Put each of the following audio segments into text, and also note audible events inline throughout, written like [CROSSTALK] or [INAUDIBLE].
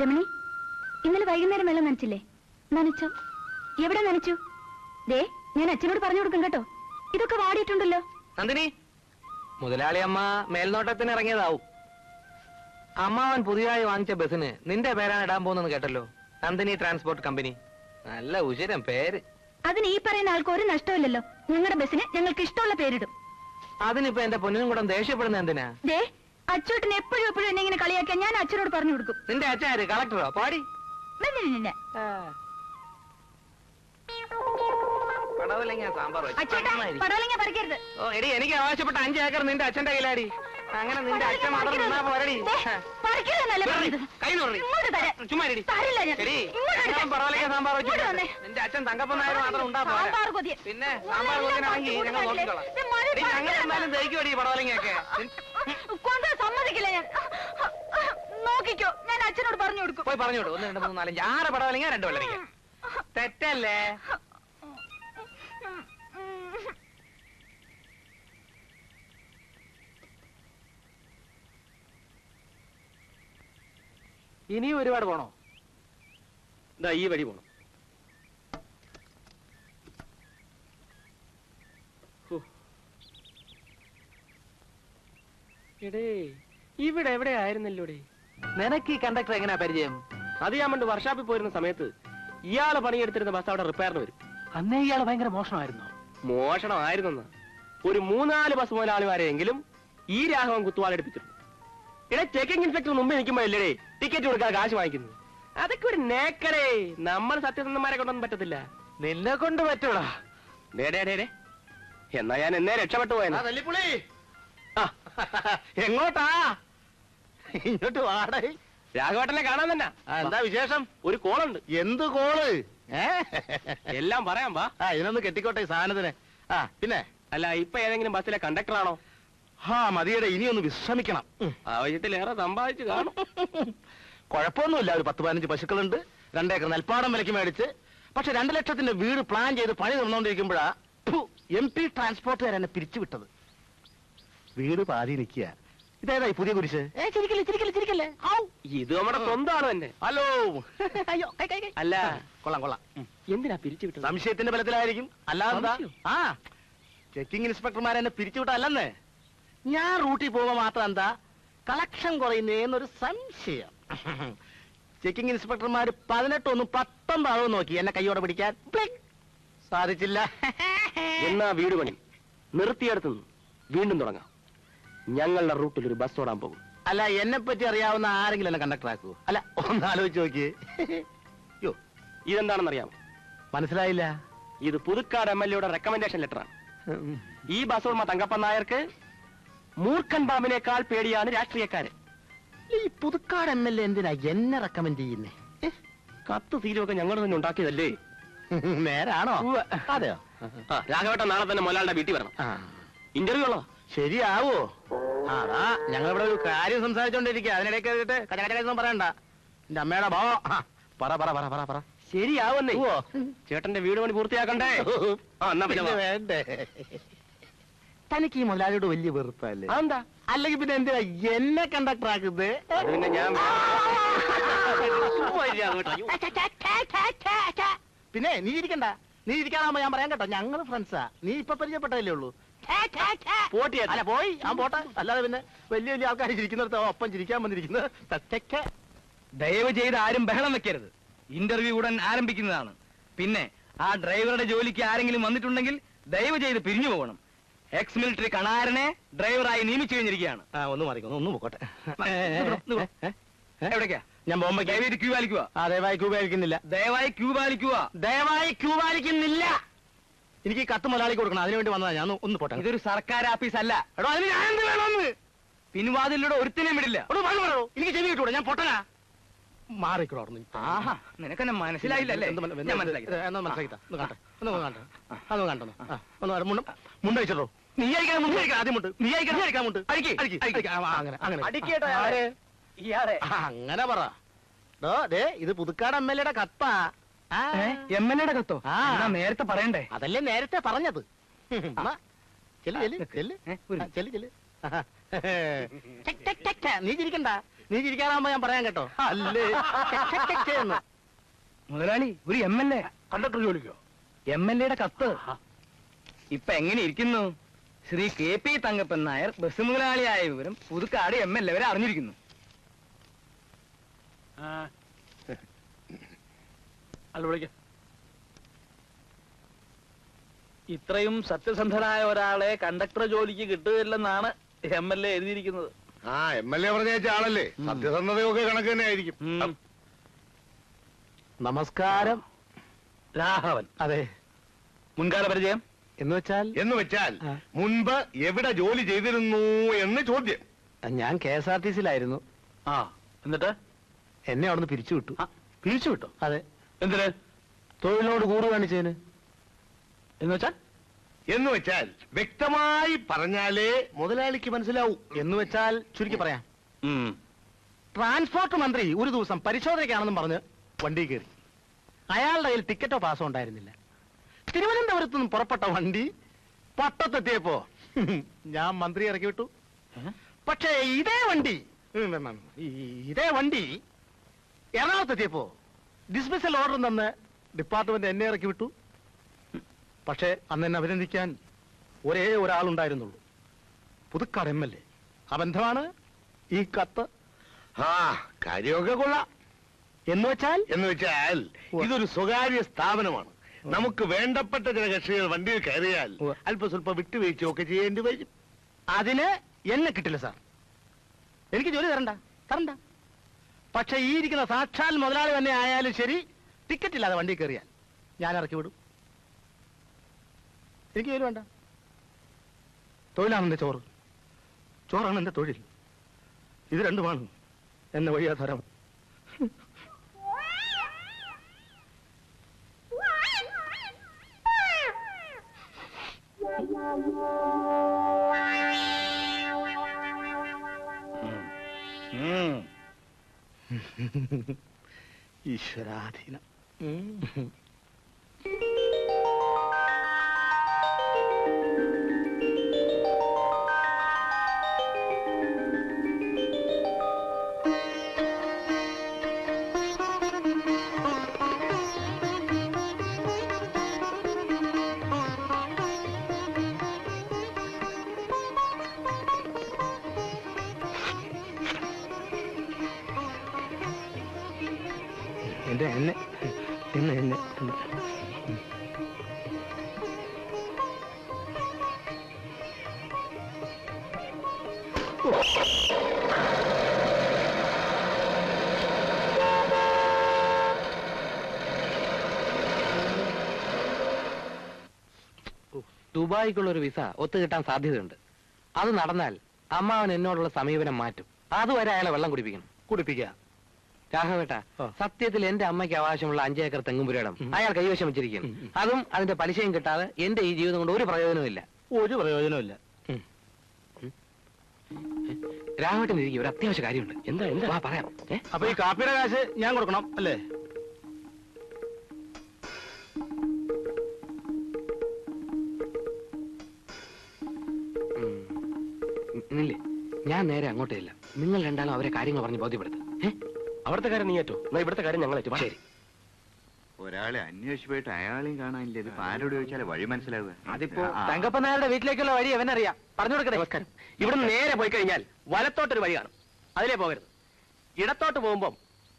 രമണി ഇന്നലെ വൈകുന്നേരം വെള്ളം നനച്ചില്ലേ? നനച്ചോ? എവിടെ നനച്ചു? ദേ ഞാൻ അച്ഛനോട് പറഞ്ഞു കൊടുക്കും കേട്ടോ. ഇതൊക്കെ വാടിയിട്ടുണ്ടല്ലോ. നന്ദിനി മുതലാളി അമ്മ മേൽനോട്ടത്തിന് ഇറങ്ങിയതാവും. അമ്മാവൻ പുതിയതായി വാങ്ങിച്ച ബസ്സിന് നിന്റെ പേരാണ് ഇടാൻ പോകുന്നത് കേട്ടല്ലോ. Nandini transport company. നല്ല ഉചിരം പേര്. അതിന് ഈ പറയുന്ന ആൾക്ക് ഒരു നഷ്ടമില്ലല്ലോ ഞങ്ങളുടെ ബസ്സിന് ഞങ്ങൾക്ക് ഇഷ്ടമുള്ള പേരിടും. അതിനിപ്പോ എന്റെ പൊന്നിനും കൂടെ ദേഷ്യപ്പെടുന്ന എന്തിനാ? ദേ അച്ചോട്ടിന് എപ്പോഴും എപ്പോഴും എന്നെ ഇങ്ങനെ കളിയാക്കിയാൽ ഞാൻ അച്ഛനോട് പറഞ്ഞു കൊടുക്കും. നിന്റെ അച്ഛൻ കളക്ടറോ പാടി. എനിക്ക് ആവശ്യപ്പെട്ട അഞ്ച് ഏക്കർ നിന്റെ അച്ഛന്റെ കയ്യിലാടി. അങ്ങനെ നിന്റെ അച്ഛൻ മാത്രം നിന്നാ പോരടി. നിന്റെ അച്ഛൻ തങ്കപ്പൻ നായർ മാത്രം ഉണ്ടാ പോരാ. പിന്നെ സാമ്പാർ കൊതിനാണെങ്കിൽ ഞങ്ങൾ? നോക്കിക്കോളാം ഞങ്ങൾ. എന്തായാലും ദഹിക്കുമടി പടവലങ്ങയൊക്കെ. നോക്കിക്കോ. ഞാൻ അച്ഛനോട് പറഞ്ഞു കൊടുക്കും. പോയി പറഞ്ഞു കൊടുക്കും. ഒന്ന് രണ്ട് മൂന്ന് നാലഞ്ച് ആറ് പടവലങ്ങ രണ്ട് വെള്ളരിങ്ങ തെറ്റല്ലേ? ഇനിയും ഒരുപാട് പോണോ? ഇതാ ഈ വഴി പോണം. എടേ ഇവിടെ എവിടെ ആയിരുന്നല്ലോടെ നിനക്ക് ഈ കണ്ടക്ടർ എങ്ങനെയാ പരിചയം? അത് ഞാൻ പണ്ട് വർഷാപ്പിൽ പോയിരുന്ന സമയത്ത് ഇയാളെ പണിയെടുത്തിരുന്ന ബസ് അവിടെ റിപ്പയറിന് വരും. അന്നേ ഇയാൾ ഭയങ്കര മോഷണമായിരുന്നു? മോഷണമായിരുന്നെന്ന്. ഒരു മൂന്നാൽ ബസ് മുതലാളിമാരെയെങ്കിലും ഈ രാഘവൻ കുത്തുവാളെടുപ്പിച്ചിട്ടുണ്ട് ഇട ചെക്കിംഗ് ഇൻസ്പെക്ടർ മുമ്പ് നിൽക്കുമ്പോഴല്ലേ ടിക്കറ്റ് കൊടുക്കാൻ കാശ് വാങ്ങിക്കുന്നു അതൊക്കെ ഒരു നേക്കടേ. നമ്മൾ സത്യസന്ധന്മാരെ കൊണ്ടൊന്നും പറ്റത്തില്ല. നിന്നെ കൊണ്ട് പറ്റൂടാ. ദേ. എന്നാ ഞാൻ എന്നേ രക്ഷപ്പെട്ടു ആ, എങ്ങോട്ടാ? ഇങ്ങോട്ട് വാടേ. രാഘവേട്ടനെ കാണാൻ തന്നെ. എന്താ വിശേഷം? ഒരു കോളുണ്ട്. എന്ത് കോൾ? ഏ? എല്ലാം പറയാം വാ. ആ ഇതിനൊന്ന് കെട്ടിക്കോട്ടെ ഈ സാധനത്തിന്. ആ പിന്നെ? അല്ല ഇപ്പൊ ഏതെങ്കിലും ബസ്സിലെ കണ്ടക്ടറാണോ? ആ മതിയുടെ ഇനിയൊന്ന് വിശ്രമിക്കണം. ആവശ്യത്തിലേറെ സമ്പാദിച്ചു കാണും. കുഴപ്പമൊന്നുമില്ല ഒരു പത്ത് പതിനഞ്ച് പശുക്കളുണ്ട്. രണ്ടേക്കർ നെൽപ്പാടം വിലയ്ക്ക് മേടിച്ച്. പക്ഷെ രണ്ട് ലക്ഷത്തിന്റെ വീട് പ്ലാൻ ചെയ്ത് പണി നടന്നുകൊണ്ടിരിക്കുമ്പോഴാ എം പി ട്രാൻസ്പോർട്ടുകാരെന്നെ പിരിച്ചു പിരിച്ചുവിട്ടത്. വീട് പാതി നിൽക്കുക. ഇതേതായി പുതിയ കുരിശ്? ഏ ചിരിക്കല്ലേ ചിരിക്കല്ലേ ചിരിക്കല്ലേ? ഔ. ഇത് നമ്മുടെ സ്വന്തമാണ് തന്നെ. ഹലോ! അയ്യോ കൈ കൈ കൈ. അല്ല. കൊള്ളാം കൊള്ളാം. എന്തിനാ പിരിച്ചു വിട്ടത്? സംശയത്തിന്റെ ബലത്തിലായിരിക്കും. അല്ലാതെ? ആ ചെക്കിംഗ് ഇൻസ്പെക്ടർമാരെ എന്നെ പിരിച്ചുവിട്ടല്ലെന്ന് ഞാൻ റൂട്ടിൽ പോകുമ്പോ മാത്രം എന്താ? കളക്ഷൻ കുറയുന്നേന്നൊരു സംശയം. ചെക്കിംഗ് ഇൻസ്പെക്ടർമാർ പതിനെട്ടൊന്നും പത്തൊമ്പതാവും നോക്കി എന്നെ കൈയോടെ പിടിക്കാൻ. സാധിച്ചില്ല. [LAUGHS] എന്നാ വീട് പണി? നിർത്തിയെടുത്തു. വീണ്ടും തുടങ്ങാം. ഞങ്ങളുടെ റൂട്ടിൽ ഒരു ബസ് ഓടാൻ പോകും. അല്ല എന്നെ പറ്റി അറിയാവുന്ന ആരെങ്കിലും എന്നെ കണ്ടക്ടർ ആക്കൂ അല്ല ഒന്ന് ആലോചിച്ച് നോക്കിയേ യോ ഇതെന്താണെന്നറിയാമോ മനസ്സിലായില്ല. ഇത് പുതുക്കാട് എം എൽ എയുടെ റെക്കമെൻഡേഷൻ ലെറ്ററാണ് ഈ ബസ് ഉടമ തങ്കപ്പൻ നായർക്ക് മൂർഖൻ ബാബിനേക്കാൾ പേടിയാണ് രാഷ്ട്രീയക്കാര് ഈ പുതുക്കാട് എം എൽ എ എന്തിനാ എന്നെ റെക്കമെൻഡ് ചെയ്യുന്നേ? കത്ത് തീരുവൊക്കെ ഞങ്ങൾ തന്നെ ഉണ്ടാക്കിയതല്ലേ? നേരാണോ. അതെയോ? രാഘവേട്ടൻ നാളെ തന്നെ മൊലാളുടെ വീട്ടിൽ വരണം. ഇന്റർവ്യൂ ഉള്ളതാ. ശരിയാവോ? അതാ ഞങ്ങൾ ഇവിടെ ഒരു കാര്യം സംസാരിച്ചോണ്ടിരിക്കുക അതിനിടയ്ക്ക് കേട്ടിട്ട് പറയണ്ട. എന്റെ അമ്മയുടെ ഭാവ. പറ പറ പറ പറ പറ. ശരിയാവുന്നേ. ചേട്ടന്റെ വീട് പണി പൂർത്തിയാക്കണ്ടേ. വേണ്ടേ? തനിക്ക് ഈ മുതലാളിയോട് വലിയ വെറുപ്പല്ലേ? അതെന്താ? അല്ലെങ്കിൽ പിന്നെ എന്തിനാ എന്നെ കണ്ടക്ടർ ആക്കുന്നത്? പിന്നെ ഞാൻ. പിന്നെ നീ ഇരിക്കണ്ട. നീ ഇരിക്കാനാകുമ്പോ ഞാൻ പറയാൻ കേട്ടോ ഞങ്ങൾ ഫ്രണ്ട്സാ നീ ഇപ്പൊ പരിചയപ്പെട്ടതല്ലേ ഉള്ളൂ. പോട്ടിയാ അല്ല പോയി. ഞാൻ പോട്ടെ. അല്ലാതെ പിന്നെ വലിയ വലിയ ആൾക്കാർ ചിരിക്കുന്നിടത്ത് ഒപ്പം ചിരിക്കാൻ വന്നിരിക്കുന്നത് തച്ചക്കെ ദയവ് ചെയ്ത് ആരും ബഹളം വെക്കരുത്. ഇന്റർവ്യൂ ഉടൻ ആരംഭിക്കുന്നതാണ്. പിന്നെ ആ ഡ്രൈവറുടെ ജോലിക്ക് ആരെങ്കിലും വന്നിട്ടുണ്ടെങ്കിൽ ദയവ് ചെയ്ത് പിരിഞ്ഞു പോകണം. എക്സ് മിലിറ്ററി കണാരനെ ഡ്രൈവറായി നിയമിച്ചു കഴിഞ്ഞിരിക്കുകയാണ്. ആ ഒന്ന് മാറിക്കുന്നു ഒന്ന് പോക്കോട്ടെ. എവിടേക്കാ? ഞാൻ ബോംബെ ദയവായി ക്യൂ പാലിക്കുക ആ ദയവായി ക്യൂ പാലിക്കുന്നില്ല. ദയവായി ക്യൂ പാലിക്കുക ദയവായി ക്യൂ പാലിക്കുന്നില്ല. എനിക്ക് ഈ കത്ത് മുതലാളിക്ക് കൊടുക്കണം. അതിനു വേണ്ടി വന്നതാ. ഞാൻ ഒന്ന് പോട്ടെ. ഇതൊരു സർക്കാർ ആഫീസ് അല്ല. എടോ അതിന് ഞാൻ എന്ത് വേണമെന്ന് പിൻവാതിലൂടെ ഒരുത്തിനെയും വിടില്ല. എടോ വാങ്ങ് പറയോ എനിക്ക് ചെവി കിട്ടൂടെ. ഞാൻ പൊട്ടനാ. മാറിക്കോളൂ അവിടെ ആഹാ. നിനക്കെന്നെ മനസ്സിലായില്ലല്ലേ? ഞാൻ മനസ്സിലാക്കി ഏ, എന്നാ മനസ്സിലാക്കി താ. ഒന്ന് കാണട്ടെ ഒന്ന് കാണട്ടെ ഒന്ന്. മുണ്ട് മുണ്ട് നീ അയക്കണം മുണ്ട്. അയക്കണം ആദ്യം മുണ്ട്. നീ അയക്കണം. അയക്കാൻ മുണ്ട്. അങ്ങനെ അങ്ങനെ. അങ്ങനെ പറ. ഇത് പുതുക്കാട് എം എൽ എയുടെ കത്താ. എം എൽ എയുടെ കത്തോ. എന്നാ നേരത്തെ പറയണ്ടേ? അതല്ലേ നേരത്തെ പറഞ്ഞത്. നീ ചിരിക്കണ്ട. നീ ചിരിക്കാറാകുമ്പോ ഞാൻ പറയാൻ കേട്ടോ. അല്ലേ? മുതലാളി ഒരു എം എൽ എ. കണ്ടക്ടർ ജോലിക്കോ? എം എൽ എയുടെ കത്ത്. ഇപ്പൊ എങ്ങനെ ഇരിക്കുന്നു? Shri K P Thankappan Nair bus മുതലാളിയായ വിവരം പുതുക്കാട് എം എൽ എ വരെ അറിഞ്ഞിരിക്കുന്നു. ആ. അല്ല വിളിക്ക. ഇത്രയും സത്യസന്ധനായ ഒരാളെ കണ്ടക്ടർ ജോലിക്ക് കിട്ടുകയില്ലെന്നാണ് എം എൽ എ എഴുതിയിരിക്കുന്നത്. ആ എം എൽ എ പറഞ്ഞ ആളല്ലേ? സത്യസന്ധതയൊക്കെ കണക്ക് തന്നെ ആയിരിക്കും. നമസ്കാരം. രാഘവൻ. അതെ. മുൻകാല പരിചയം? എന്ന് വെച്ചാൽ? എന്ന് വെച്ചാൽ മുൻപ് എവിടെ ജോലി ചെയ്തിരുന്നു എന്ന് ചോദ്യം. ഞാൻ കെ എസ് ആർ ടി സിയിലായിരുന്നു. ആ എന്നിട്ട്? എന്നെ അവിടുന്ന് പിരിച്ചു വിട്ടു പിരിച്ചു വിട്ടു അതെ. എന്തിന്? തൊഴിലിനോട് കൂറ് കാണിച്ചതിന് എന്ന് വെച്ചാൽ? എന്ന് വെച്ചാൽ വ്യക്തമായി പറഞ്ഞാലേ മുതലാളിക്ക് മനസ്സിലാവൂ. എന്ന് വെച്ചാൽ ചുരുക്കി പറയാം. ഉം. ട്രാൻസ്പോർട്ട് മന്ത്രി ഒരു ദിവസം പരിശോധനയ്ക്കാണെന്നും പറഞ്ഞ് വണ്ടി കയറി. അയാളുടെ കയ്യിൽ ടിക്കറ്റോ പാസോ ഉണ്ടായിരുന്നില്ല. തിരുവനന്തപുരത്ത് നിന്ന് പുറപ്പെട്ട വണ്ടി പട്ടത്തെത്തിയപ്പോ ഞാൻ മന്ത്രി ഇറക്കി വിട്ടു. പക്ഷേ ഇതേ വണ്ടി ഉം, ഉം, ഉം, ഈ- ഇതേ വണ്ടി എറണാകുളത്തെത്തിയപ്പോ ഡിസ്മിസൽ ഓർഡർ തന്ന് ഡിപ്പാർട്ട്മെന്റ് എന്നെ ഇറക്കി വിട്ടു. പക്ഷേ അന്ന് എന്നെ അഭിനന്ദിക്കാൻ ഒരേ ഒരാളുണ്ടായിരുന്നുള്ളൂ. പുതുക്കാട് എം എൽ എ ആ ബന്ധമാണ് ഈ കത്ത്. ആ കാര്യമൊക്കെ കൊള്ളാം. എന്ന് വെച്ചാൽ? എന്ന് വെച്ചാൽ ഇതൊരു സ്വകാര്യ സ്ഥാപനമാണ്. നമുക്ക് വേണ്ടപ്പെട്ട ചില കക്ഷികൾ വണ്ടിയിൽ കയറിയാൽ. അല്പം സ്വല്പം വിട്ടുവീഴ്ചയൊക്കെ ചെയ്യേണ്ടി വരും. അതിന് എന്നെ കിട്ടില്ല സാർ എനിക്ക് ജോലി തരണ്ട തരണ്ട. പക്ഷെ ഈ ഇരിക്കുന്ന സാക്ഷാൽ മുതലാളി തന്നെ ആയാലും ശരി ടിക്കറ്റ് ഇല്ലാതെ വണ്ടി കയറിയാൽ. ഞാൻ ഇറക്കി വിടും. എനിക്ക് ജോലി വേണ്ട. തൊഴിലാണ് എന്റെ ചോറ്. ചോറാണ് എന്റെ തൊഴിൽ. ഇത് രണ്ടുമാണ്. എന്നെ വഴിയാധാരം ഉം. [LAUGHS] [LAUGHS] [LAUGHS] ഈശ്വരാധീനം. എന്നെ. ദുബായിക്കുള്ള ഒരു വിസ ഒത്തുകിട്ടാൻ സാധ്യതയുണ്ട്. അത് നടന്നാൽ അമ്മാവൻ എന്നോടുള്ള സമീപനം മാറ്റും. അതുവരെ അയാളെ വെള്ളം കുടിപ്പിക്കണം. കുടിപ്പിക്കുക രാഘവേട്ട. സത്യത്തിൽ എന്റെ അമ്മയ്ക്ക് അവകാശമുള്ള അഞ്ചേക്കർ തെങ്ങുപുരയിടം. അയാൾ കൈവശം വെച്ചിരിക്കുന്നു. അതും അതിന്റെ പലിശയും കിട്ടാതെ എന്റെ ഈ ജീവിതം കൊണ്ട് ഒരു പ്രയോജനവുമില്ല ഒരു പ്രയോജനമില്ല രാഘവേട്ടൻ ഇരിക്കും ഒരു അത്യാവശ്യ കാര്യമുണ്ട് എന്താ എന്താ പറയാം? അപ്പൊ ഈ കാപ്പിയുടെ കാശ് ഞാൻ കൊടുക്കണം അല്ലേ. ഞാൻ നേരെ അങ്ങോട്ടേ ഇല്ല നിങ്ങൾ രണ്ടാളും അവരെ കാര്യങ്ങൾ പറഞ്ഞ് ബോധ്യപ്പെടുത്തും ഏ? അവിടുത്തെ കാര്യം നീ ഏറ്റു. എന്നാ ഇവിടുത്തെ കാര്യം ഞങ്ങൾ ഏറ്റു. ശരി. ഒരാളെ അന്വേഷിച്ചു പോയിട്ട് അയാളെയും കാണാനില്ല ഇതിപ്പോ ആരോട് ചോദിച്ചാലേ വഴി മനസ്സിലാവുക. അതിപ്പോ. തങ്കപ്പൻ നായരുടെ വീട്ടിലേക്കുള്ള വഴി അവനറിയാം. പറഞ്ഞു കൊടുക്കട്ടെ നമസ്കാരം. ഇവിടെ നേരെ പോയി കഴിഞ്ഞാൽ വലത്തോട്ടൊരു വഴി കാണും. അതിലേ പോകരുത്. ഇടത്തോട്ട് പോകുമ്പോൾ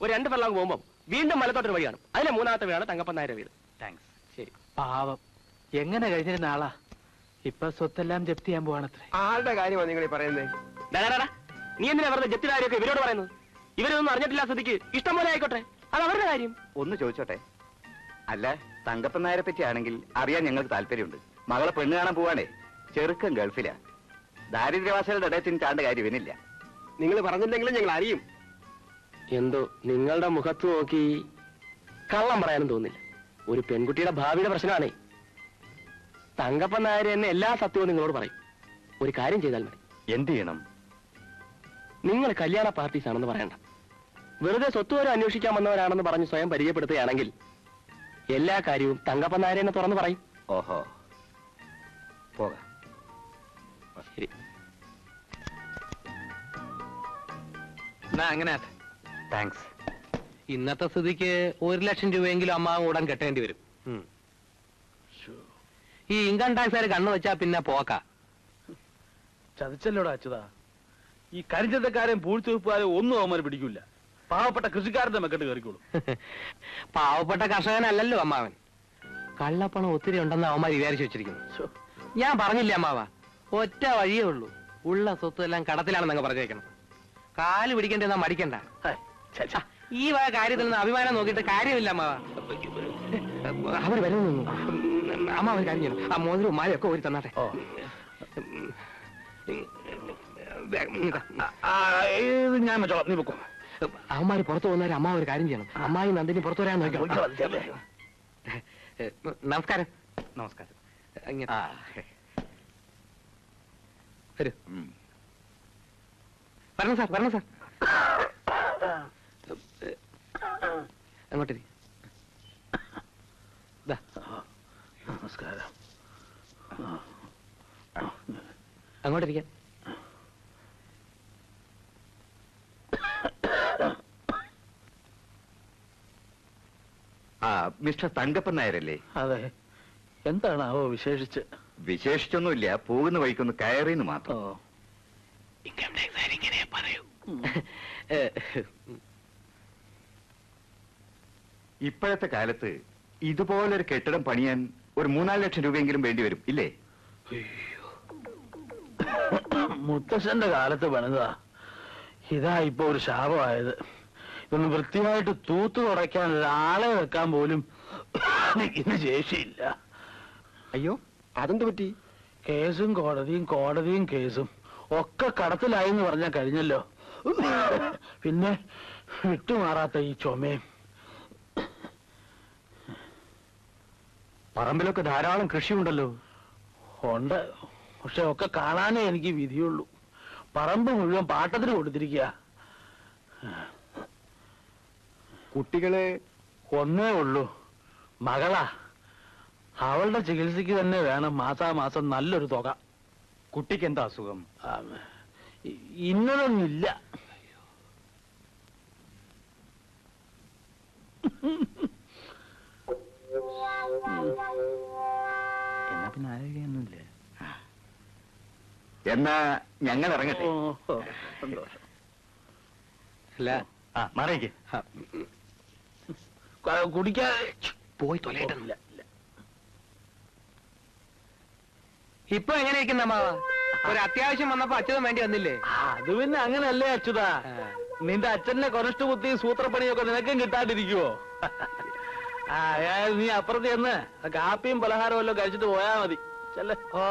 ഒരു രണ്ട് ഫെള്ളാങ് പോകുമ്പോൾ വീണ്ടും വലത്തോട്ടൊരു വഴി കാണും. അതിലെ മൂന്നാമത്തെ വീടാണ് തങ്കപ്പൻ നായരുടെ വീട്. താങ്ക്സ്. ശരി. പാവം. എങ്ങനെ കഴിഞ്ഞിരുന്ന ആളാ? ഇപ്പൊ സ്വത്തെല്ലാം ജപ്തി ചെയ്യാൻ പോവാണത്രേ. ആളുടെ കാര്യമാണ് നിങ്ങൾ പറയുന്നത് നീ എന്തിനാ വെറുതെ ജപ്തി കാര്യമൊക്കെ ഇവരോട് പറയുന്നത്? ഇവരൊന്നും അറിഞ്ഞിട്ടില്ല സ്ഥിതിക്ക് ഇഷ്ടം പോലെ ആയിക്കോട്ടെ. അത് അവരുടെ കാര്യം. ഒന്ന് ചോദിച്ചോട്ടെ? അല്ല തങ്കപ്പൻ നായരെ പറ്റിയാണെങ്കിൽ അറിയാൻ ഞങ്ങൾക്ക് താല്പര്യമുണ്ട്. മകളെ പെണ്ണ് കാണാൻ പോവാണേ. ചെറുക്കം ഗൾഫിലാ. ദാരിദ്ര്യവാസികളുടെ ഇടയിൽ ചാണ്ട കാര്യം ഇവനില്ല. നിങ്ങൾ പറഞ്ഞില്ലെങ്കിലും ഞങ്ങൾ അറിയും. എന്തോ നിങ്ങളുടെ മുഖത്ത് നോക്കി കള്ളം പറയാനും തോന്നില്ല. ഒരു പെൺകുട്ടിയുടെ ഭാവിയുടെ പ്രശ്നമാണേ. തങ്കപ്പൻ നായർ എന്നെ എല്ലാ സത്യവും നിങ്ങളോട് പറയും. ഒരു കാര്യം ചെയ്താൽ മതി. എന്ത് ചെയ്യണം? നിങ്ങൾ കല്യാണ പാർട്ടീസ് ആണെന്ന് പറയണ്ട. വെറുതെ സ്വത്ത് വരെ അന്വേഷിക്കാൻ വന്നവരാണെന്ന് പറഞ്ഞ് സ്വയം പരിചയപ്പെടുത്തുകയാണെങ്കിൽ എല്ലാ കാര്യവും തങ്കപ്പൻ നായരെന്നെ തുറന്നു പറയും. ഓഹോ. പോകാം. ശരി. എന്നാ അങ്ങനെ. താങ്ക്സ് ഇന്നത്തെ സ്ഥിതിക്ക് ഒരു ലക്ഷം രൂപയെങ്കിലും അമ്മാവ് ഉടൻ കെട്ടേണ്ടി വരും. ഈ ഇൻകം ടാക്സുകാർ കണ്ണു വെച്ചാ പിന്നെ പോക്ക. ചതിച്ചല്ലോടാ അച്യുതാ? ഈ കരിഞ്ചന്തക്കാരെയും പൂഴ്ത്തിവെപ്പുകാരെയും ഒന്നും അവന്മാർ പിടിക്കില്ല പാവപ്പെട്ട കൃഷിക്കാരന്റെ മെക്കെട്ട് കയറിക്കോളൂ പാവപ്പെട്ട കർഷകനല്ലല്ലോ അമ്മാവൻ കള്ളപ്പണം ഒത്തിരി ഉണ്ടെന്ന് അവന്മാർ വിചാരിച്ചു വെച്ചിരിക്കുന്നു ഞാൻ പറഞ്ഞില്ല അമ്മാവ ഒറ്റ വഴിയേ ഉള്ളൂ ഉള്ള സ്വത്ത് എല്ലാം കടത്തിലാണെന്ന് അങ്ങ് പറഞ്ഞേക്കണം കാൽ പിടിക്കേണ്ടെന്നാ മടിക്കണ്ട. ഈ വക കാര്യത്തിൽ നിന്ന് അഭിമാനം നോക്കിയിട്ട് കാര്യമില്ല അമ്മാവ അവർ വരുന്നു അമ്മ ഒരു കാര്യം ചെയ്യണം ആ മോതിരവും മാലയൊക്കെ ഒരു തന്നാട്ടെ ഇത് ഞാൻ വെച്ചോളാം നീ പൊക്കോ അവന്മാര് പുറത്തു പോകുന്നവരെ അമ്മ ഒരു കാര്യം ചെയ്യണം. അമ്മായി നന്ദിനി പുറത്തു വരാൻ നോക്കണം നമസ്കാരം. നമസ്കാരം. വരൂ. വരണം സാർ വരണം സാർ. അങ്ങോട്ടിരി. ദാ, നമസ്കാരം. അങ്ങോട്ടിരിക്കാൻ ആ മിസ്റ്റർ തങ്കപ്പൻ നായരല്ലേ? അതെ. എന്താണ് അവോ വിശേഷിച്ച്? വിശേഷിച്ചൊന്നുമില്ല. പോകുന്ന വഴിക്കൊന്ന് കയറിന്ന് ഓ. മാത്രം പറയൂ. ഇപ്പോഴത്തെ കാലത്ത് ഇതുപോലൊരു കെട്ടിടം പണിയാൻ ഒരു മൂന്നാൽ ലക്ഷം രൂപയെങ്കിലും വേണ്ടി വരും ഇല്ലേ? മുത്തശ്ശന്റെ കാലത്ത് പണിതാ. ഇതാ ഇപ്പൊ ഒരു ശാപമായത്. ഇതൊന്ന് വൃത്തിയായിട്ട് തൂത്തു തുടയ്ക്കാൻ ഒരാളെ വെക്കാൻ പോലും ഇന്ന് ശേഷിയില്ല. അയ്യോ അതെന്ത് പറ്റി? കേസും കോടതിയും കോടതിയും കേസും. ഒക്കെ കടത്തിലായി എന്ന് പറഞ്ഞാൽ കഴിഞ്ഞല്ലോ. പിന്നെ വിട്ടുമാറാത്ത ഈ ചുമയും. പറമ്പിലൊക്കെ ധാരാളം കൃഷിയുണ്ടല്ലോ. ഉണ്ട്. പക്ഷെ ഒക്കെ കാണാനേ എനിക്ക് വിധിയുള്ളൂ. പറമ്പ് മുഴുവൻ പാട്ടത്തിന് കൊടുത്തിരിക്കുക കുട്ടികളെ ഒന്നേ ഉള്ളൂ. മകളാ അവളുടെ ചികിത്സയ്ക്ക് തന്നെ വേണം മാസാമാസം നല്ലൊരു തുക. കുട്ടിക്ക് എന്താ അസുഖം ഇന്നതൊന്നുമില്ല. എന്നാ പിന്നെ ആരോഗ്യമൊന്നുമില്ല? എന്നാ ഞങ്ങൾ ഇറങ്ങട്ടെ സന്തോഷം. അല്ല ആ മാറിയേക്ക് ക- കുടിക്കാൻ പോയി തൊലയട്ടെ ഇല്ല, ഇല്ല. ഇപ്പൊ എങ്ങനെ ഇരിക്കുന്ന അമ്മാവ ഒരു അത്യാവശ്യം വന്നപ്പോ അച്ഛനും വേണ്ടി വന്നില്ലേ? അത് പിന്നെ അങ്ങനല്ലേ അച്യുത. നിന്റെ അച്ഛന്റെ കൊനഷ്ട ബുദ്ധി സൂത്രപ്പണിയൊക്കെ നിനക്കും കിട്ടാണ്ടിരിക്കുവോ? നീ അപ്പുറത്ത് ചെന്ന് കാപ്പിയും പലഹാരവും എല്ലാം കഴിച്ചിട്ട് പോയാ മതി. ചെല്ലേ. ഓ.